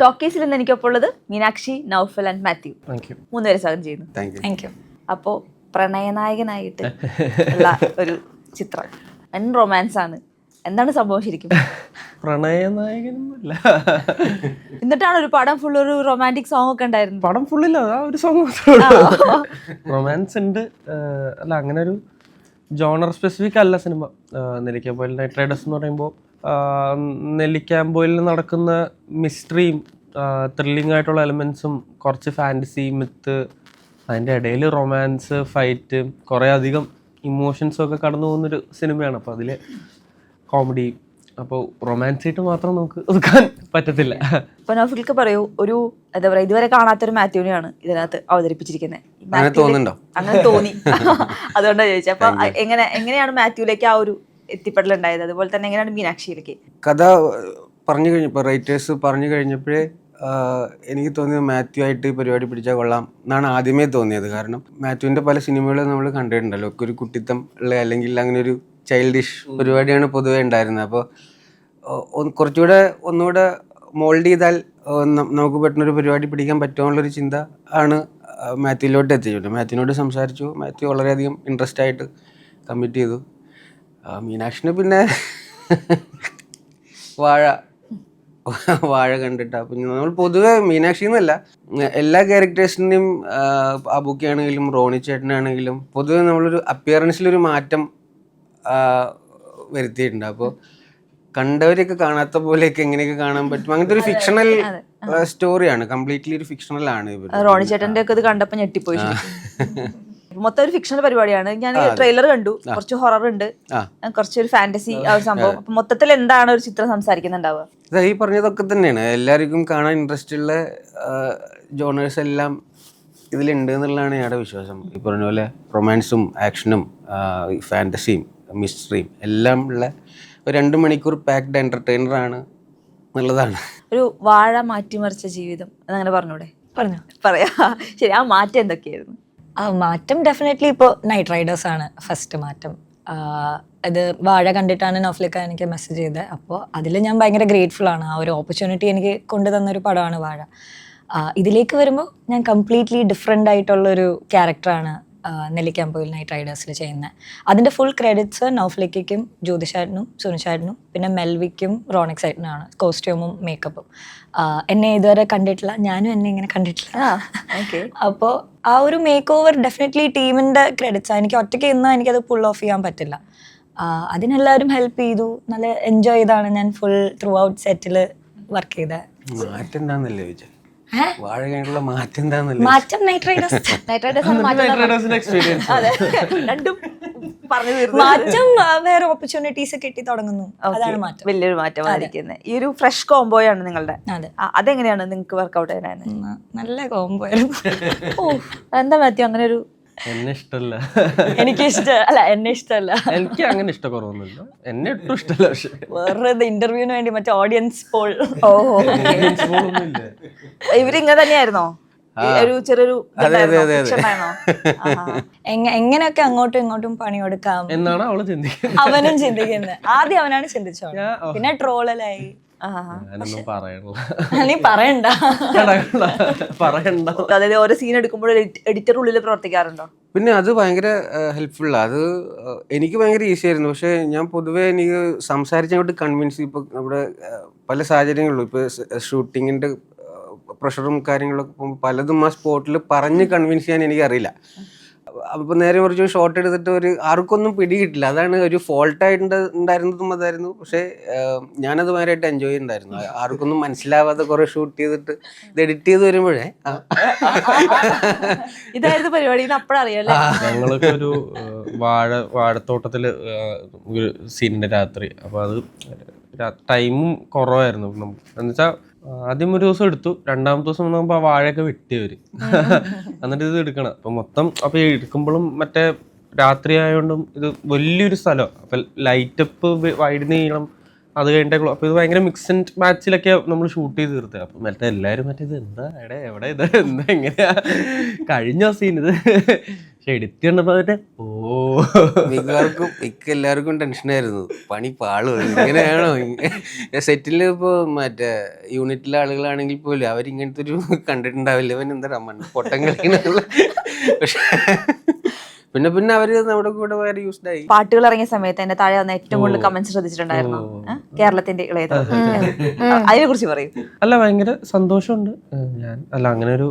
ടോക്കീസിൽ നിന്ന് എനിക്കൊപ്പം ഉള്ളത് മീനാക്ഷി നൗഫൽ ആൻഡ് മാത്യു. മൂന്നുപേരെ സ്വാഗതം ചെയ്യുന്നു. താങ്ക് യു അപ്പോൾ പ്രണയനായകനായിട്ട് ഉള്ള ഒരു ചിത്രം. വൻ റൊമാൻസ് ആണ്. എന്താണ് സംഭവം ശരിക്കും? പ്രണയനായകനൊന്നുമില്ല. എന്നിട്ടാണ് ഒരു പടം ഫുൾ ഒരു റൊമാന്റിക് സോങ് ഒക്കെ ഉണ്ടായിരുന്നു പടം ഫുള്ളില്ല ആ ഒരു സോങ് റൊമാൻസ് ഉണ്ട്. അല്ല അങ്ങനെ ഒരു ജോണർ സ്പെസിഫിക് അല്ല സിനിമ. നെല്ലിക്കാമ്പോയിൽ നൈറ്റ് റൈഡേഴ്സ് എന്ന് പറയുമ്പോൾ നെല്ലിക്കാമ്പോയിൽ നടക്കുന്ന മിസ്റ്ററിയും ത്രില്ലിംഗ് ആയിട്ടുള്ള എലമെന്റ്സും കുറച്ച് ഫാന്റസി മിത്ത് അതിന്റെ ഇടയിൽ റൊമാൻസ് ഫൈറ്റ് കുറേ അധികം ഇമോഷൻസും ഒക്കെ കടന്നു പോകുന്നൊരു സിനിമയാണ് അപ്പോൾ അതിൽ കോമഡി അപ്പോൾ റൊമാൻസ് ആയിട്ട് മാത്രം നമുക്ക് ഒതുക്കാൻ പറ്റത്തില്ല. അപ്പോൾ നൗഫിൽക്ക് പറയൂ ഒരു എന്താ പറയാ ഇതുവരെ കാണാത്തൊരു മാത്യുവിനെയാണ് ഇതിനകത്ത് അവതരിപ്പിച്ചിരിക്കുന്നത് അങ്ങനെ തോന്നുന്നുണ്ടോ? അങ്ങനെ തോന്നി. അതുകൊണ്ടാണ് ചോദിച്ചത് അപ്പൊ എങ്ങനെ എങ്ങനെയാണ് മാത്യുവിലേക്ക് ആ ഒരു എത്തിപ്പെടലുണ്ടായത്. അതുപോലെ തന്നെ എങ്ങനെയാണ് മീനാക്ഷിയിലേക്ക്? കഥ പറഞ്ഞു കഴിഞ്ഞപ്പോൾ റൈറ്റേഴ്സ് പറഞ്ഞു കഴിഞ്ഞപ്പോഴേ എനിക്ക് തോന്നിയത് മാത്യു ആയിട്ട് ഈ പരിപാടി പിടിച്ചാൽ കൊള്ളാം എന്നാണ് ആദ്യമേ തോന്നിയത്. കാരണം മാത്യുവിന്റെ പല സിനിമകളും നമ്മൾ കണ്ടിട്ടുണ്ടല്ലോ. ഒക്കെ ഒരു കുട്ടിത്തം ഉള്ള അല്ലെങ്കിൽ അങ്ങനെ ഒരു ചൈൽഡിഷ് പരിപാടിയാണ് പൊതുവേ ഉണ്ടായിരുന്നത്. അപ്പോൾ കുറച്ചുകൂടെ ഒന്നുകൂടെ മോൾഡ് ചെയ്താൽ നമുക്ക് പെട്ടെന്നൊരു പരിപാടി പിടിക്കാൻ പറ്റുമെന്നുള്ളൊരു ചിന്ത ആണ് മാത്യുവിലോട്ട് എത്തിച്ചിട്ടുണ്ട് മാത്യുവിനോട് സംസാരിച്ചു. മാത്യു വളരെയധികം ഇൻട്രസ്റ്റ് ആയിട്ട് കമ്മിറ്റ് ചെയ്തു. മീനാക്ഷിന് പിന്നെ വാഴ വാഴ കണ്ടിട്ടാ. പിന്നെ നമ്മൾ പൊതുവെ മീനാക്ഷി എന്നല്ല എല്ലാ ക്യാരക്ടേഴ്സിന്റെയും ആണെങ്കിലും റോണി ചേട്ടനാണെങ്കിലും പൊതുവെ നമ്മളൊരു അപ്പിയറൻസിലൊരു മാറ്റം വരുത്തിയിട്ടുണ്ട്. അപ്പോൾ കണ്ടവരെയൊക്കെ കാണാത്ത പോലെയൊക്കെ എങ്ങനെയൊക്കെ കാണാൻ പറ്റും? അങ്ങനത്തെ ഒരു ഫിക്ഷണൽ സ്റ്റോറിയാണ് കംപ്ലീറ്റ്ലി ഒരു ഫിക്ഷണൽ ആണ് റോണി ചേട്ടന്റെ ഒക്കെ ഇത് കണ്ടപ്പോൾ ഞെട്ടിപ്പോയി. മൊത്തം ഒരു ഫിക്ഷണൽ പരിപാടിയാണ്. ഞാൻ ട്രെയിലർ കണ്ടു. കുറച്ച് ഹൊറർ ഉണ്ട്. കുറച്ച് ഒരു ഫാന്റസി ആ ഒരു സംഭവം. അപ്പൊ മൊത്തത്തിൽ എന്താണ് ഒരു ചിത്രം സംസാരിക്കുന്നുണ്ടാവുക? ഈ പറഞ്ഞതൊക്കെ തന്നെയാണ്. എല്ലാവർക്കും കാണാൻ ഇൻട്രസ്റ്റ് ഉള്ള ജോണേഴ്സ് എല്ലാം ഇതിലുണ്ട് എന്നുള്ളതാണ് ഞങ്ങളുടെ വിശ്വാസം. ഈ പറഞ്ഞ പോലെ റൊമാൻസും ആക്ഷനും ഫാന്റസിയും മിസ്റ്ററിയും എല്ലാം ഉള്ള ഒരു രണ്ട് മണിക്കൂർ പാക്ഡ് എന്റർടൈനർ ആണ് എന്നുള്ളതാണ്. ഒരു വാഴ മാറ്റിമറിച്ച ജീവിതം അതങ്ങനെ പറഞ്ഞൂടെ? പറഞ്ഞു. പറയാ. ശരി ആ മാറ്റം എന്തൊക്കെയായിരുന്നു? മാറ്റം ഡെഫിനറ്റ്ലി ഇപ്പോൾ നൈറ്റ് റൈഡേഴ്സ് ആണ് ഫസ്റ്റ് മാറ്റം. ഇത് വാഴ കണ്ടിട്ടാണ് നൗഫ്ലിക്ക എനിക്ക് മെസ്സേജ് ചെയ്തത് അപ്പോൾ അതിൽ ഞാൻ ഭയങ്കര ഗ്രേറ്റ്ഫുൾ ആണ്. ആ ഒരു ഓപ്പർച്യൂണിറ്റി എനിക്ക് കൊണ്ടുതന്നൊരു പടമാണ് വാഴ. ഇതിലേക്ക് വരുമ്പോൾ ഞാൻ കംപ്ലീറ്റ്ലി ഡിഫറെന്റ് ആയിട്ടുള്ളൊരു ക്യാരക്ടറാണ് നെല്ലിക്കാമ്പോയിൽ നൈറ്റ് റൈഡേഴ്സിൽ ചെയ്യുന്നത് അതിന്റെ ഫുൾ ക്രെഡിറ്റ്സ് നൗഫ്ലിക്കും ജ്യോതിഷാരനും സുനിഷാരനും പിന്നെ മെൽവിക്കും റോണിക് സൈറ്റിനാണ് കോസ്റ്റ്യൂമും മേക്കപ്പും എന്നെ ഇതുവരെ കണ്ടിട്ടില്ല ഞാനും എന്നെ ഇങ്ങനെ കണ്ടിട്ടില്ല. ഓക്കെ അപ്പോൾ ആ ഒരു മേക്ക് ഓവർ ഡെഫിനറ്റ്ലി ടീമിന്റെ ക്രെഡിറ്റ്സ് എനിക്ക് ഒറ്റയ്ക്ക് ഇന്ന് എനിക്കത് പുൾ ഓഫ് ചെയ്യാൻ പറ്റില്ല. അതിനെല്ലാവരും ഹെൽപ്പ് ചെയ്തു. നല്ല എൻജോയ് ചെയ്താണ് ഞാൻ ഫുൾ ത്രൂ ഔട്ട് സെറ്റിൽ വർക്ക് ചെയ്തത് വാഴ കഴിഞ്ഞിട്ടുള്ള മാറ്റം എന്താണെന്നല്ലേ മാറ്റം night riders night riders experience അതെ. രണ്ടും പറഞ്ഞു തീർന്നു. മാറ്റം വേറെ ഓപ്പർച്യൂണിറ്റീസ് കിട്ടി തുടങ്ങുന്നു. അതാണ് മാറ്റം. വലിയൊരു മാറ്റം വന്നിരിക്കുന്നത് ഈ ഒരു ഫ്രഷ് കോംബോയാണ് നിങ്ങളുടെ. അതെങ്ങനെയാണ് നിങ്ങൾക്ക് വർക്കൗട്ട് ചെയ്യാനായിരുന്നു നല്ല കോംബോ ആയിരുന്നു. ഓ എന്താ മാത്യു അങ്ങനെ ഒരു എന്നെ ഇഷ്ടമല്ല എനിക്ക് ഇഷ്ടം അല്ല എന്നെ ഇഷ്ടമല്ല എനിക്ക് അങ്ങനെ ഇഷ്ടക്കുറവൊന്നുമില്ല. എന്നെ ഒട്ടും ഇഷ്ടമല്ല പക്ഷെ. വേറെ ഇന്റർവ്യൂവിന് വേണ്ടി മറ്റേ ഓഡിയൻസ് പോൾ ഓ ഇഷ്ടമൊന്നുമില്ല. ഇവരിങ്ങനെ തന്നെയായിരുന്നോ? ഒരു ചെറിയൊരു. എങ്ങനെയൊക്കെ അങ്ങോട്ടും ഇങ്ങോട്ടും പണിയെടുക്കാം? എന്നാണ് അവൾ ചിന്തിക്കുന്നത്. അവനും ചിന്തിക്കുന്നത്. ആദ്യം അവനാണ് ചിന്തിച്ചോ പിന്നെ ട്രോളലായി. ഞാനൊന്നും പറയണില്ല. നീ പറയണ്ട. പറയണ്ട അതായത് ഓരോ സീൻ എടുക്കുമ്പോൾ എഡിറ്റർ ഉള്ളിൽ പ്രവർത്തിക്കാറുണ്ടോ? പിന്നെ അത് ഭയങ്കര ഹെൽപ്ഫുൾ അത് എനിക്ക് ഭയങ്കര ഈസി ആയിരുന്നു. പക്ഷേ ഞാൻ പൊതുവേ എനിക്ക് സംസാരിച്ച് അങ്ങോട്ട് കൺവിൻസ് ഇപ്പോൾ നമ്മുടെ പല സാഹചര്യങ്ങളിലും ഇപ്പോൾ ഷൂട്ടിങ്ങിന്റെ പ്രഷറും കാര്യങ്ങളൊക്കെ പലതും ആ സ്പോട്ടിൽ പറഞ്ഞ് കൺവിൻസ് ചെയ്യാൻ എനിക്കറിയില്ല. അപ്പോൾ നേരെ കുറച്ച് ഷോട്ട് എടുത്തിട്ട് ഒരു ആർക്കൊന്നും പിടികിട്ടില്ല. അതാണ് ഒരു ഫോൾട്ടായിട്ട് ഉണ്ടായിരുന്നതും അതായിരുന്നു. പക്ഷേ ഞാനത് ഭയങ്കരമായിട്ട് എൻജോയ് ചെയ്യുന്നുണ്ടായിരുന്നു ആർക്കൊന്നും മനസ്സിലാവാതെ കുറെ ഷൂട്ട് ചെയ്തിട്ട് ഇത് എഡിറ്റ് ചെയ്ത് വരുമ്പോഴേ ഇതായിരുന്നു പരിപാടി അപ്പോഴറിയാലേ ഞങ്ങളൊക്കെ ഒരു വാഴ വാഴത്തോട്ടത്തിൽ ഒരു സീനിന്റെ രാത്രി. അപ്പൊ അത് ടൈമും കുറവായിരുന്നു. എന്നുവെച്ചാൽ ആദ്യം ഒരു ദിവസം എടുത്തു. രണ്ടാമത്തെ ദിവസം വന്നപ്പോ ആ വാഴയൊക്കെ വെട്ടിയവര് എന്നിട്ട് ഇത് എടുക്കണം. അപ്പൊ മൊത്തം അപ്പൊ എടുക്കുമ്പോഴും മറ്റേ രാത്രി ആയതുകൊണ്ടും ഇത് വലിയൊരു സ്ഥലം അപ്പൊ ലൈറ്റപ്പ് വൈഡ് നീളം അത് കഴിഞ്ഞിട്ടേ അപ്പൊ ഇത് ഭയങ്കര മിക്സ് ആൻഡ് മാച്ചിലൊക്കെ നമ്മൾ ഷൂട്ട് ചെയ്ത് തീർത്തത് അപ്പൊ മറ്റേ എല്ലാരും മറ്റേ ഇത് എന്താ എവിടെ എവിടെ ഇത്? എന്താ എങ്ങനെയാ? കഴിഞ്ഞ സീൻ ഇത്. പക്ഷെ എഡിറ്റ് കണ്ടപ്പോ അതിന്റെ ഓ. മിക്കവർക്കും മിക്ക എല്ലാവർക്കും ടെൻഷനായിരുന്നു പണി പാളോ. ഇങ്ങനെയാണോ? സെറ്റിൽ ഇപ്പോൾ മറ്റേ യൂണിറ്റിലെ ആളുകളാണെങ്കിൽ പോലും അവരിങ്ങനത്തെ ഒരു കണ്ടിട്ടുണ്ടാവില്ല അവൻ എന്താ പൊട്ടം കളിക്കണ പക്ഷെ പിന്നെ പിന്നെ അവർ നമ്മുടെ കൂടെ വേറെ യൂസ്ഡ് ആയി. പാട്ടുകൾ ഇറങ്ങിയ സമയത്ത് എന്റെ താഴെ വന്ന ഏറ്റവും കൂടുതൽ കമന്റ് ശ്രദ്ധിച്ചിട്ടുണ്ടായിരുന്നു? കേരളത്തിന്റെ ഇളയത്. അതിനെ കുറിച്ച് പറയും. അല്ല ഭയങ്കര സന്തോഷമുണ്ട്. ഞാൻ അല്ല അങ്ങനെ ഒരു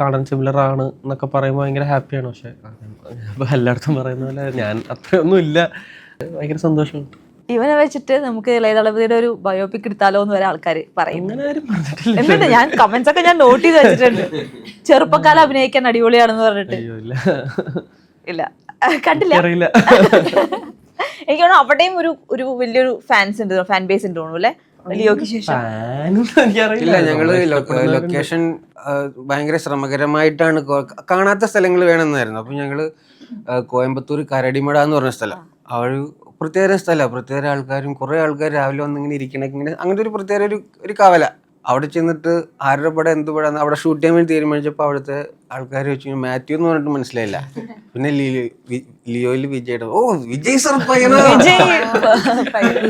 കാണാൻ സിമിലർ ആണ് എന്നൊക്കെ പറയുമ്പോൾ ഭയങ്കര ഹാപ്പിയാണ് പക്ഷെ എല്ലായിടത്തും പറയുന്ന പോലെ ഞാൻ അത്രയൊന്നും ഇല്ല. ഭയങ്കര സന്തോഷമുണ്ട്. ഇവനെ വെച്ചിട്ട് നമുക്ക് ഇളയതളപതിയുടെ ഒരു ബയോപിക് എടുത്താലോ എന്ന് വരെ ആൾക്കാർ പറയും. അങ്ങനെ ആരും പറഞ്ഞിട്ടില്ല. എന്നിട്ട് ഞാൻ കമന്റ്സ് ഒക്കെ ഞാൻ നോട്ട് ചെയ്ത് വെച്ചിട്ടുണ്ട്. ചെറുപ്പക്കാലം അഭിനയിക്കാൻ അടിപൊളിയാണെന്ന് പറഞ്ഞിട്ട്. അയ്യോ ഇല്ല. കണ്ടില്ല. അറിയില്ല എനിക്ക് തോന്നുന്നു അവിടെയും ഒരു ഒരു വലിയൊരു ഫാൻസ് ഉണ്ട് ഫാൻ ബേസ് ഉണ്ട് തോന്നുന്നു അല്ലേ? ലിയോക്ക് ശേഷം. ഇല്ല ഞങ്ങൾ. ലൊക്കേഷൻ ഭയങ്കര ശ്രമകരമായിട്ടാണ് കാണാത്ത സ്ഥലങ്ങൾ വേണമെന്നായിരുന്നു. അപ്പൊ ഞങ്ങൾ കോയമ്പത്തൂർ കരടിമട എന്ന് പറഞ്ഞ സ്ഥലം. ആ ഒരു പ്രത്യേക സ്ഥലമാണ് പ്രത്യേക ആൾക്കാരും കുറെ ആൾക്കാർ രാവിലെ വന്നിങ്ങനെ ഇരിക്കണ ഇങ്ങനെ അങ്ങനത്തെ ഒരു പ്രത്യേക ഒരു ഒരു കവല. അവിടെ ചെന്നിട്ട് ആരുടെ പടം എന്ത് പടം അവിടെ ഷൂട്ട് ചെയ്യാൻ വേണ്ടി തീരുമാനിച്ചപ്പോൾ അവിടുത്തെ ആൾക്കാർ വെച്ച് മാത്യു എന്ന് പറഞ്ഞിട്ട് മനസ്സിലായില്ല. പിന്നെ ലിയോ ലിയോയിൽ വിജയുടെ ഓ വിജയ് സർ പയ്യനോ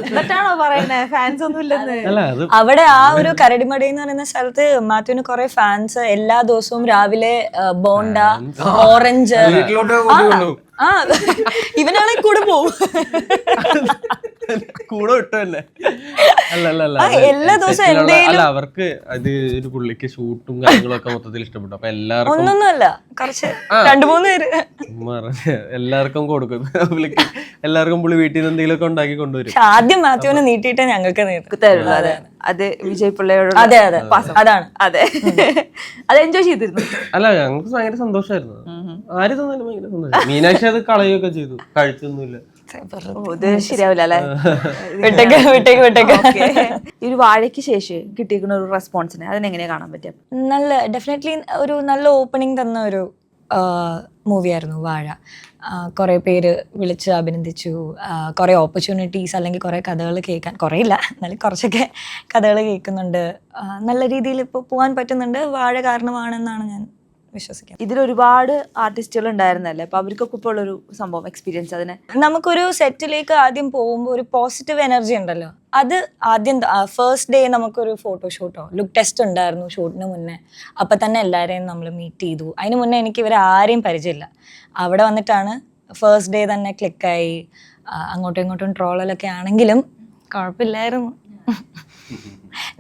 എന്നിട്ടാണോ പറയുന്നത് ഫാൻസ് ഒന്നും ഇല്ലെന്ന്. അവിടെ ആ ഒരു കരടിമടി എന്ന് പറയുന്ന സ്ഥലത്ത് മാത്യുവിന് കുറെ ഫാൻസ് എല്ലാ ദിവസവും രാവിലെ ബോണ്ട ഓറഞ്ച് ആ ഇവനാണെങ്കിൽ കൂടെ പോവും. കൂടെ വിട്ടു എല്ലാ ദിവസവും സെറ്റിലുള്ള- അവർക്ക് അത് ഒരു പുള്ളിക്ക് ഷൂട്ടും കാര്യങ്ങളൊക്കെ മൊത്തത്തിൽ ഇഷ്ടപ്പെട്ടു. അപ്പൊ എല്ലാവർക്കും ഒന്നൊന്നുമല്ല കുറച്ച് രണ്ടു മൂന്ന് പേര്. എല്ലാവർക്കും കൊടുക്കും. പുള്ളിക്ക് എല്ലാവർക്കും പുള്ളി വീട്ടിൽ നിന്ന് എന്തെങ്കിലുമൊക്കെ ഉണ്ടാക്കി കൊണ്ടുവരും. ആദ്യം മാത്യുവിനെ നീട്ടിയിട്ടേ ഞങ്ങൾക്ക് തരുള്ളൂ അതെ. അത് വിജയ് പിള്ളയോട് അതെ അതെ. അതാണ്. അതെ. അത് എൻജോയ് ചെയ്തിരുന്നു. അല്ല ഞങ്ങൾക്ക് ഭയങ്കര സന്തോഷമായിരുന്നു ആര് തന്നാലും ഭയങ്കര സന്തോഷം. മീനാക്ഷി അത് കളയുകയൊക്കെ ചെയ്തു. കഴിച്ചൊന്നുമില്ല. ഇത് ശരിയാവില്ല അല്ലേ? വിട്ടേക്ക് വിട്ടേക്ക് വിട്ടേക്ക്. ഈ ഒരു വാഴയ്ക്ക് ശേഷം കിട്ടിയിരിക്കുന്ന ഒരു റെസ്പോൺസിനെ അതിനെങ്ങനെയാ കാണാൻ പറ്റുക നല്ല ഡെഫിനറ്റ്ലി ഒരു നല്ല ഓപ്പണിംഗ് തന്ന ഒരു മൂവിയായിരുന്നു വാഴ. കുറേ പേര് വിളിച്ച് അഭിനന്ദിച്ചു. കുറേ ഓപ്പർച്യൂണിറ്റീസ് അല്ലെങ്കിൽ കുറേ കഥകൾ കേൾക്കാൻ കുറേ ഇല്ല എന്നാലും കുറച്ചൊക്കെ കഥകൾ കേൾക്കുന്നുണ്ട്. നല്ല രീതിയിൽ ഇപ്പോൾ പോകാൻ പറ്റുന്നുണ്ട്. വാഴ കാരണമാണെന്നാണ് ഞാൻ വിശ്വസിക്കുന്നത് ഇതിൽ ഒരുപാട് ആർട്ടിസ്റ്റുകൾ ഉണ്ടായിരുന്നല്ലേ അപ്പൊ അവർക്കൊക്കെ ഇപ്പോൾ ഉള്ളൊരു സംഭവം എക്സ്പീരിയൻസ് അതിനെ. നമുക്കൊരു സെറ്റിലേക്ക് ആദ്യം പോകുമ്പോൾ ഒരു പോസിറ്റീവ് എനർജി ഉണ്ടല്ലോ? അത് ആദ്യം ഫസ്റ്റ് ഡേ നമുക്കൊരു ഫോട്ടോഷൂട്ടോ ലുക്ക് ടെസ്റ്റ് ഉണ്ടായിരുന്നു ഷൂട്ടിന് മുന്നേ. അപ്പം തന്നെ എല്ലാവരെയും നമ്മൾ മീറ്റ് ചെയ്തു. അതിന് മുന്നേ എനിക്ക് ഇവരെ ആരെയും പരിചയമില്ല. അവിടെ വന്നിട്ടാണ് ഫസ്റ്റ് ഡേ തന്നെ ക്ലിക്കായി അങ്ങോട്ടും ഇങ്ങോട്ടും ട്രോളലൊക്കെ ആണെങ്കിലും കുഴപ്പമില്ലായിരുന്നു.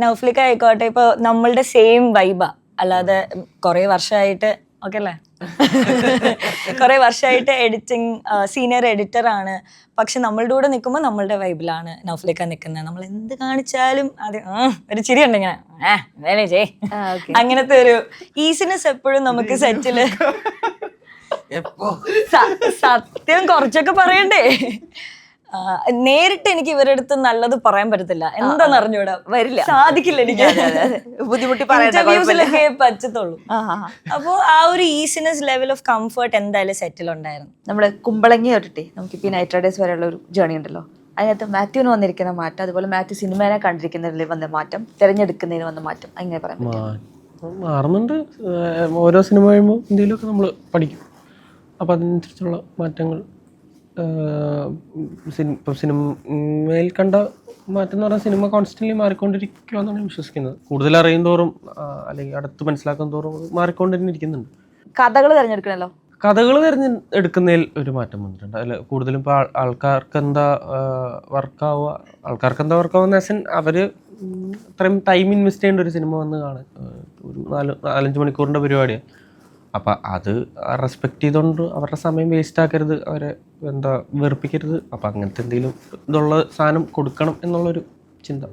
നൗഫ്ലിക്ക ആയിക്കോട്ടെ ഇപ്പോൾ നമ്മളുടെ സെയിം വൈബാ അല്ലാതെ കുറേ വർഷമായിട്ട് ഓക്കെ അല്ലേ കുറേ വർഷമായിട്ട് എഡിറ്റിംഗ് സീനിയർ എഡിറ്റർ ആണ്. പക്ഷെ നമ്മളുടെ കൂടെ നിൽക്കുമ്പോൾ നമ്മളുടെ വൈബിലാണ് നൗഫിലേക്ക് നിൽക്കുന്നത് നമ്മൾ എന്ത് കാണിച്ചാലും അത് ഒരു ചിരി ഉണ്ട് ഇങ്ങനെ. ചെയ് അങ്ങനത്തെ ഒരു ഈസിനെസ് എപ്പോഴും നമുക്ക് സെറ്റിൽ സത്യം കുറച്ചൊക്കെ പറയണ്ടേ? നേരിട്ട് എനിക്ക് ഇവരുടെ അടുത്ത് നല്ലത് പറയാൻ പറ്റത്തില്ല. എന്താന്ന് അറിഞ്ഞൂടാ? വരില്ല. സാധിക്കില്ല എനിക്ക്. ബുദ്ധിമുട്ടി ഇന്റർവ്യൂസിലൊക്കെ പറ്റത്തുള്ളൂ. അപ്പോൾ ആ ഒരു ഈസിനസ് ലെവൽ ഓഫ് കംഫർട്ട് എന്തായാലും സെറ്റിൽ ഉണ്ടായിരുന്നു. നമ്മുടെ കുമ്പളങ്ങി തൊട്ടിട്ടേ നമുക്ക് ഈ നൈറ്റ് റൈഡേഴ്സ് വരെയുള്ള ഒരു ജേണി ഉണ്ടല്ലോ. അതിനകത്ത് മാത്യുവിന് വന്നിരിക്കുന്ന മാറ്റം അതുപോലെ മാത്യു സിനിമേനെ കണ്ടിരിക്കുന്നതിൽ വന്ന മാറ്റം തിരഞ്ഞെടുക്കുന്നതിന് വന്ന മാറ്റം അങ്ങനെ പറയാൻ മാറുന്നുണ്ട്. ഓരോ സിനിമ കഴിയുമ്പോൾ എന്തെങ്കിലുമൊക്കെ നമ്മൾ പഠിക്കും. അപ്പം അതിനനുസരിച്ചുള്ള മാറ്റങ്ങൾ ഇപ്പം സിനിമയിൽ കണ്ട മാറ്റം എന്ന് പറഞ്ഞാൽ സിനിമ കോൺസ്റ്റന്റ്ലി മാറിക്കൊണ്ടിരിക്കുക എന്നാണ് ഞാൻ വിശ്വസിക്കുന്നത്. കൂടുതൽ അറിയും തോറും അല്ലെങ്കിൽ അടുത്ത് മനസ്സിലാക്കും തോറും അത് മാറിക്കൊണ്ട് തന്നെ ഇരിക്കുന്നുണ്ട്. കഥകൾ തിരഞ്ഞെടുക്കണല്ലോ? കഥകൾ തിരഞ്ഞെടുക്കുന്നതിൽ ഒരു മാറ്റം വന്നിട്ടുണ്ട്. അതിൽ കൂടുതലും ഇപ്പോൾ ആൾക്കാർക്ക് എന്താ വർക്കാവുക ആൾക്കാർക്ക് എന്താ വർക്കാവുന്ന ആസൻ അവർ അത്രയും ടൈം ഇൻവെസ്റ്റ് ചെയ്യേണ്ട ഒരു സിനിമ വന്ന് കാണാൻ ഒരു നാല് നാലഞ്ച് മണിക്കൂറിന്റെ പരിപാടിയാണ്. അപ്പം അത് റെസ്പെക്റ്റ് ചെയ്തുകൊണ്ട് അവരുടെ സമയം വേസ്റ്റ് ആക്കരുത് അവരെ എന്താ വെറുപ്പിക്കരുത്. അപ്പോൾ അങ്ങനത്തെ എന്തെങ്കിലും ഇതുള്ള സാധനം കൊടുക്കണം എന്നുള്ളൊരു ചിന്ത.